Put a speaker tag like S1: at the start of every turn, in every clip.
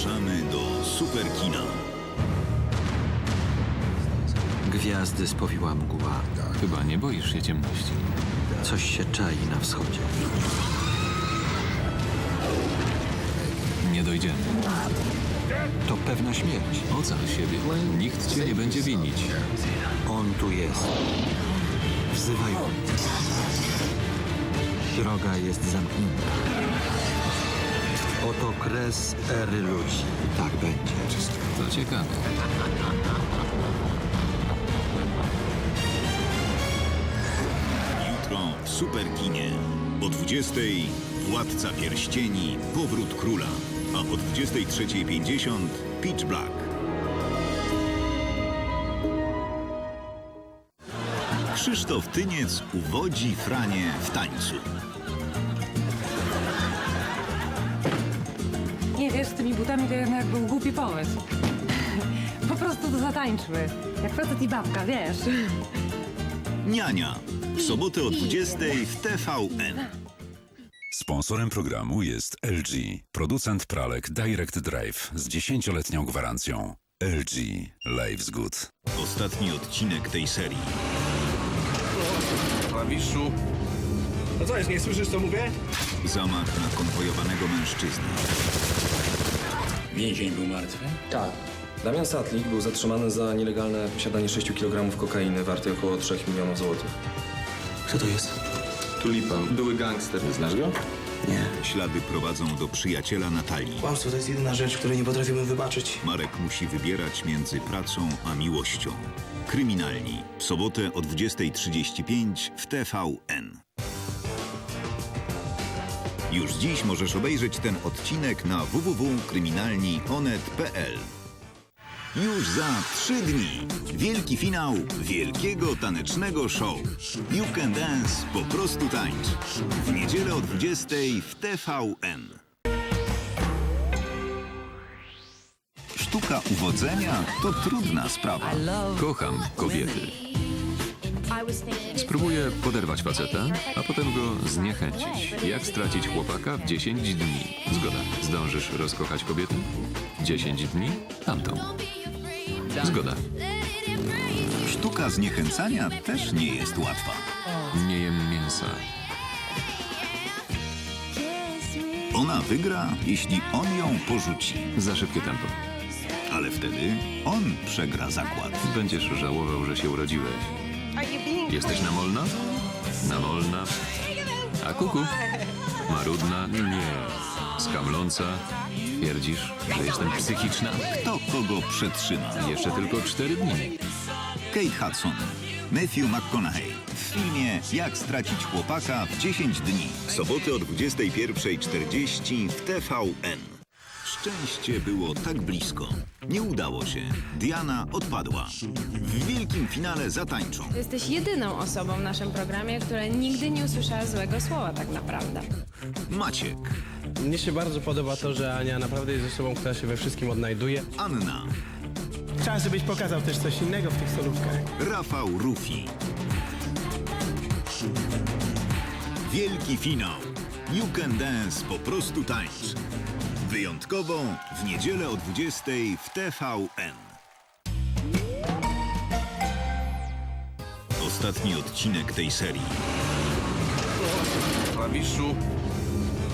S1: Zapraszamy do Superkina.
S2: Gwiazdy spowiła mgła.
S3: Chyba nie boisz się ciemności.
S2: Coś się czai na wschodzie.
S3: Nie dojdziemy.
S2: To pewna śmierć.
S3: Ocal siebie. Nikt cię nie będzie winić.
S2: On tu jest. Wzywają. Droga jest zamknięta. Oto kres ery ludzi. Tak będzie.
S3: To ciekawe.
S1: Jutro w Superkinie. O 20.00 Władca Pierścieni, Powrót Króla. A o 23.50 Pitch Black. Krzysztof Tyniec uwodzi Franie w tańcu.
S4: Tymi butami to jednak był głupi pomysł. Po prostu to zatańczmy. Jak facet i babka, wiesz.
S1: Niania. W sobotę o 20.00 w TVN.
S5: Sponsorem programu jest LG, producent pralek Direct Drive z 10-letnią gwarancją. LG Life's Good.
S1: Ostatni odcinek tej serii.
S6: Klawiszu. No co jest, nie słyszysz co mówię?
S1: Zamach na konwojowanego mężczyznę.
S7: Więzień był martwy?
S8: Tak. Damian Satlik był zatrzymany za nielegalne posiadanie 6 kg kokainy wartej około 3 milionów złotych.
S2: Kto to jest?
S8: Tulipan, były gangster. Znasz go?
S2: Nie.
S1: Ślady prowadzą do przyjaciela Natalii.
S9: Kłamstwo to jest jedyna rzecz, której nie potrafimy wybaczyć.
S1: Marek musi wybierać między pracą a miłością. Kryminalni. W sobotę o 20.35 w TVN. Już dziś możesz obejrzeć ten odcinek na www.kryminalni.onet.pl Już za trzy dni wielki finał wielkiego tanecznego show. You Can Dance, po prostu tańcz. W niedzielę o 20.00 w TVN. Sztuka uwodzenia to trudna sprawa.
S3: Kocham kobiety. Spróbuję poderwać faceta, a potem go zniechęcić. Jak stracić chłopaka w 10 dni? Zgoda. Zdążysz rozkochać kobietę? 10 dni? Tamtą. Zgoda.
S1: Sztuka zniechęcania też nie jest łatwa.
S3: Nie jem mięsa.
S1: Ona wygra, jeśli on ją porzuci.
S3: Za szybkie tempo.
S1: Ale wtedy on przegra zakład.
S3: Będziesz żałował, że się urodziłeś. Jesteś namolna? Namolna. A kuku? Marudna? Nie. Skamląca? Twierdzisz, że jestem psychiczna?
S1: Kto kogo przetrzyma?
S3: Jeszcze tylko cztery dni.
S1: Kate Hudson, Matthew McConaughey w filmie Jak stracić chłopaka w 10 dni. W sobotę o 21.40 w TVN. Szczęście było tak blisko. Nie udało się. Diana odpadła. W wielkim finale zatańczą.
S10: Jesteś jedyną osobą w naszym programie, która nigdy nie usłyszała złego słowa tak naprawdę.
S1: Maciek,
S6: Mnie się bardzo podoba to, że Ania naprawdę jest osobą, która się we wszystkim odnajduje.
S1: Anna,
S9: Chciałem, żebyś pokazał też coś innego w tych solówkach.
S1: Rafał Rufi. Wielki finał. You Can Dance, po prostu tańcz. Wyjątkowo w niedzielę o 20.00 w TVN. Ostatni odcinek tej serii.
S6: Klawiszu.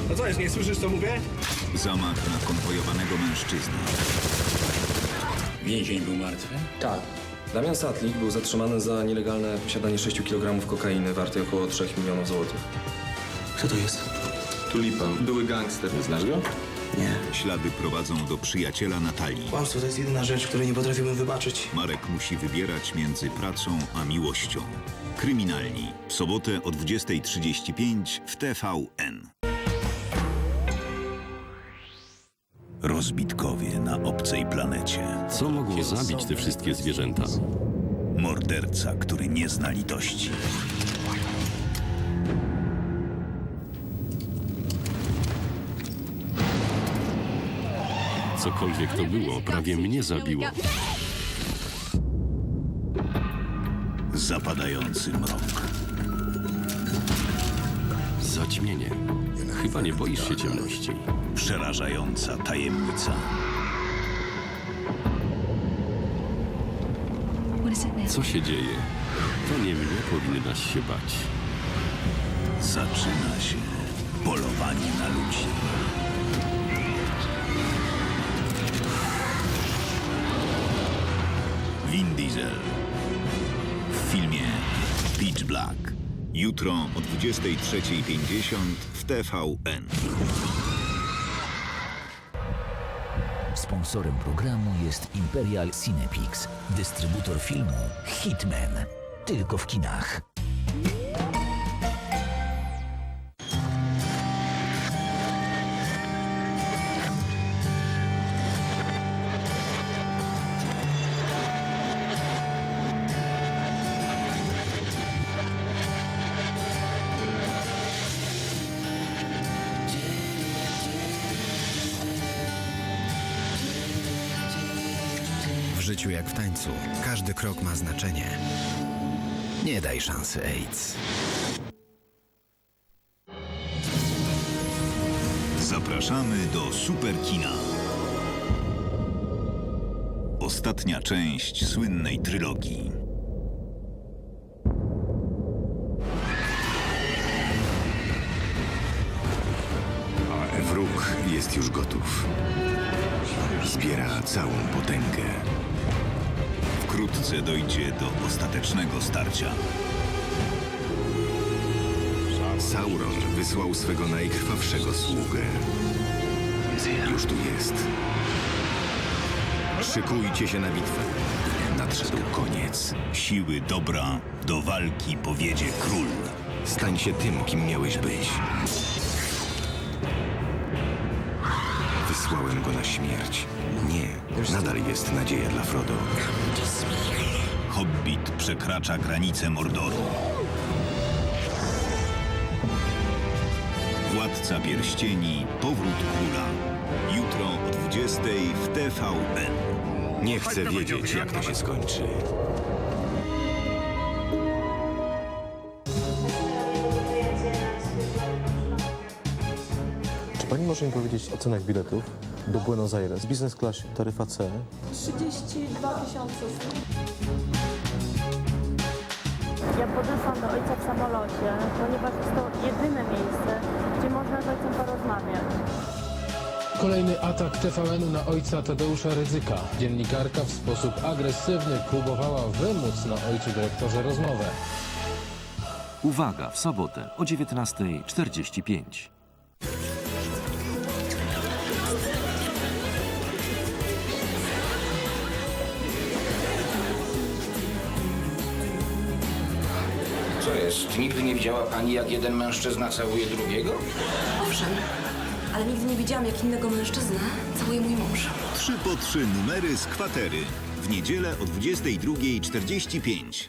S6: No co jest, nie słyszysz co mówię?
S1: Zamach na konwojowanego mężczyznę.
S7: Więzień był martwy?
S8: Tak. Damian Satlik był zatrzymany za nielegalne posiadanie 6 kg kokainy wartej około 3 milionów złotych.
S2: Kto to jest?
S8: Tulipan, były gangster. Znasz go?
S2: Nie.
S1: Ślady prowadzą do przyjaciela Natalii.
S9: Kłamstwo to jest jedyna rzecz, której nie potrafimy wybaczyć.
S1: Marek musi wybierać między pracą a miłością. Kryminalni. W sobotę o 20.35 w TVN. Rozbitkowie na obcej planecie.
S11: Co mogło zabić te wszystkie zwierzęta?
S1: Morderca, który nie zna litości.
S11: Cokolwiek to było, prawie mnie zabiło.
S1: Zapadający mrok.
S11: Zaćmienie. Chyba nie boisz się ciemności.
S1: Przerażająca tajemnica.
S11: Co się dzieje? To nie mnie powinnaś się bać.
S1: Zaczyna się polowanie na ludzi. Jutro o 23.50 w TVN.
S7: Sponsorem programu jest Imperial Cinepix, dystrybutor filmu Hitman. Tylko w kinach.
S2: Życiu jak w tańcu, każdy krok ma znaczenie. Nie daj szansy AIDS.
S1: Zapraszamy do Superkina. Ostatnia część słynnej trylogii.
S12: A wróg jest już gotów. Zbiera całą potęgę.
S1: Wkrótce dojdzie do ostatecznego starcia.
S12: Sauron wysłał swego najkrwawszego sługę. Już tu jest. Szykujcie się na bitwę. Nadszedł koniec.
S1: Siły dobra do walki powiedzie król.
S12: Stań się tym, kim miałeś być. Wysłałem go na śmierć. Nie, nadal jest nadzieja dla Frodo.
S1: Hobbit przekracza granicę Mordoru. Władca Pierścieni, Powrót Króla. Jutro o 20 w TVN.
S12: Nie chcę wiedzieć, jak to się skończy.
S6: Czy pani może mi powiedzieć o cenach biletów do Buenos Aires? Business class, taryfa C.
S10: 32 tysiące.
S13: Ja podeszłam do ojca w samolocie, ponieważ jest to jedyne miejsce, gdzie można z ojcem porozmawiać.
S9: Kolejny atak TVN-u na ojca Tadeusza Ryzyka. Dziennikarka w sposób agresywny próbowała wymóc na ojcu dyrektorze rozmowę.
S2: Uwaga, w sobotę o 19.45.
S7: Jest? Nigdy nie widziała pani, jak jeden mężczyzna całuje drugiego?
S10: Owszem, ale nigdy nie widziałam, jak innego mężczyznę całuje mój mąż.
S1: Trzy po trzy numery z kwatery. W niedzielę o 22.45.